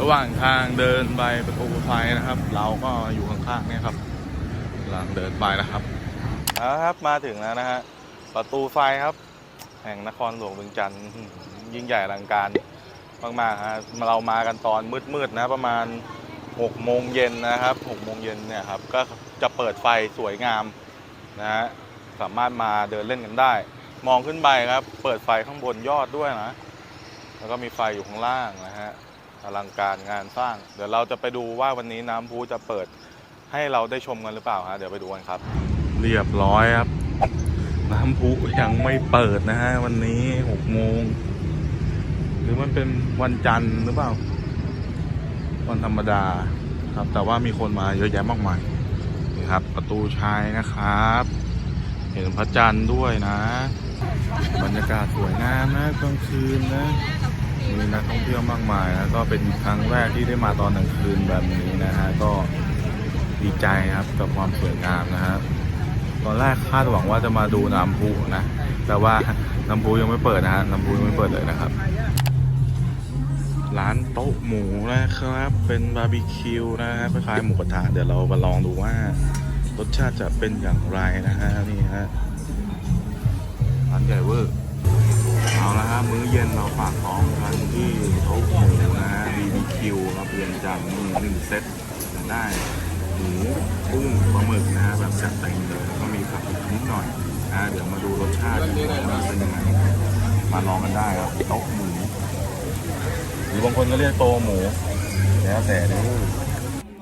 ระหว่างทางเดินไปประตูไฟนะครับ เราก็อยู่ข้างๆเนี่ยครับกำลังเดินไปนะครับนะครับมาถึงแล้วนะฮะประตูไฟครับ แห่งนครหลวงเวียงจันทร์ยิ่งใหญ่อลังการมากๆฮะเรามากันตอนมืดๆนะประมาณ6โมงเย็นนะครับ6โมงเย็นเนี่ยครับก็จะเปิดไฟสวยงามนะฮะสามารถมาเดินเล่นกันได้ มองขึ้นไปครับ เปิดไฟข้างบนยอดด้วยนะ แล้วก็มีไฟอยู่ข้างล่างนะฮะ อลังการงานสร้าง เดี๋ยวเราจะไปดูว่าวันนี้น้ำพุจะเปิดให้เราได้ชมกันหรือเปล่าฮะเดี๋ยวไปดูกันครับ เรียบร้อยครับ น้ำพุยังไม่เปิดนะฮะวันนี้หกโมงหรือมันเป็นวันจันทร์หรือเปล่า วันธรรมดาครับ แต่ว่ามีคนมาเยอะแยะมากมายนี่ครับ ประตูชัยนะครับ เห็นพระจันทร์ด้วยนะ บรรยากาศสวยงามนะกลางคืนนะ มีนักท่องเที่ยวมากมายนะก็เป็นครั้งแรกที่ได้มาตอนกลางคืนแบบนี้นะฮะก็ดีใจครับกับความสวยงามนะฮะตอนแรกคาดหวังว่าจะมาดูน้ำพุนะ แต่ว่าน้ำพุยังไม่เปิดนะฮะน้ำพุยังไม่เปิดเลยนะครับ ร้านโต๊ะหมูนะครับ เป็นบาร์บีคิวนะฮะคล้ายๆหมูกระทะเดี๋ยวเรามาลองดูว่ารสชาติจะเป็นอย่างไรนะฮะนี่ฮะร้านใหญ่เวอร์เอาละครับมื้อ เย็นเราฝากท้องกันที่โต๊ะหมูนะ BBQ ครับเรียนจำมีหนึ่งเซตจะได้หมูกุ้งปลาหมึกนะฮะแบบจัดเต็มเลยแล้วก็มีผักอีกนิดหน่อยนะเดี๋ยวมาดูรสชาติกันว่าเป็นยังไงมาลองกันได้ครับโต๊ะหมูหรือบางคนก็เรียกโตหมูแล้วแต่เด้อ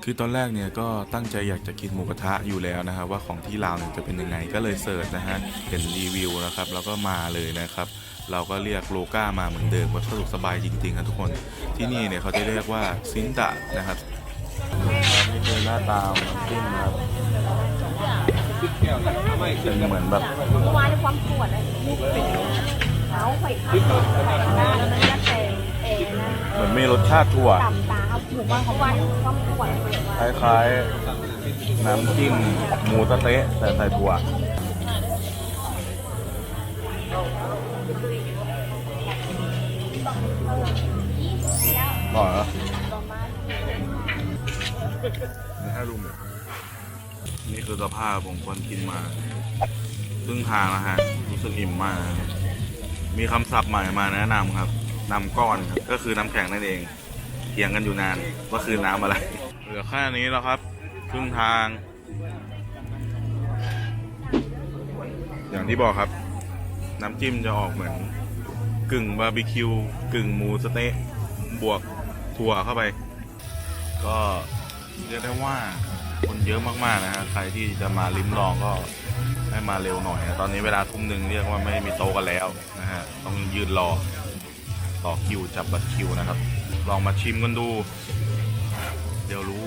คือตอนแรกเนี่ยก็ตั้งใจอยากจะกินหมูกระทะอยู่แล้วนะครับว่าของที่ลาวเนี่ยจะเป็นยังไงก็เลยเสิร์ชนะฮะเห็นรีวิวนะครับแล้วก็มาเลยนะครับ เราก็เรียกโลก้ามาเหมือนเดิมว่าสะดวกสบายจริงๆครับทุกคนที่นี่เนี่ยเขาจะเรียกว่าซินตะนะครับนี่คือหน้าตาของน้ำจิ้มนะครับเป็นเหมือนแบบเมื่อวานในความปวดอะลูกปิดเขาไปขับใส่หน้าแล้วมันจะแต่เองนะเหมือนมีรสชาติถั่ว ต่ำตาเอาหมู่บ้านเขาว่าความปวดคล้ายๆ น้ำจิ้มหมูสะเต๊ะแต่ใส่ถั่วอร่อยเหรอไม่ให้รุมเลยนี่คือสภาพของคนกินมาครึ่งทางแล้วฮะ รู้สึกอิ่มมาก มีคำศัพท์ใหม่มาแนะนำครับ น้ำก้อนครับ ก็คือน้ำแข็งนั่นเอง เถียงกันอยู่นานว่าคือน้ำอะไร เหลือแค่นี้แล้วครับครึ่งทาง อย่างที่บอกครับ น้ำจิ้มจะออกเหมือนกึ่งบาร์บีคิวกึ่งหมูสเต๊ะบวกถั่วเข้าไป ก็เรียกได้ว่าคนเยอะมากๆนะฮะใครที่จะมาลิ้มลองก็ให้มาเร็วหน่อยนะตอนนี้เวลาทุ่มหนึ่งเรียกว่าไม่มีโต๊ะกันแล้วนะฮะต้องยืนรอ ต่อคิวจับบัตรคิวนะครับ ลองมาชิมกันดู เดี๋ยวรู้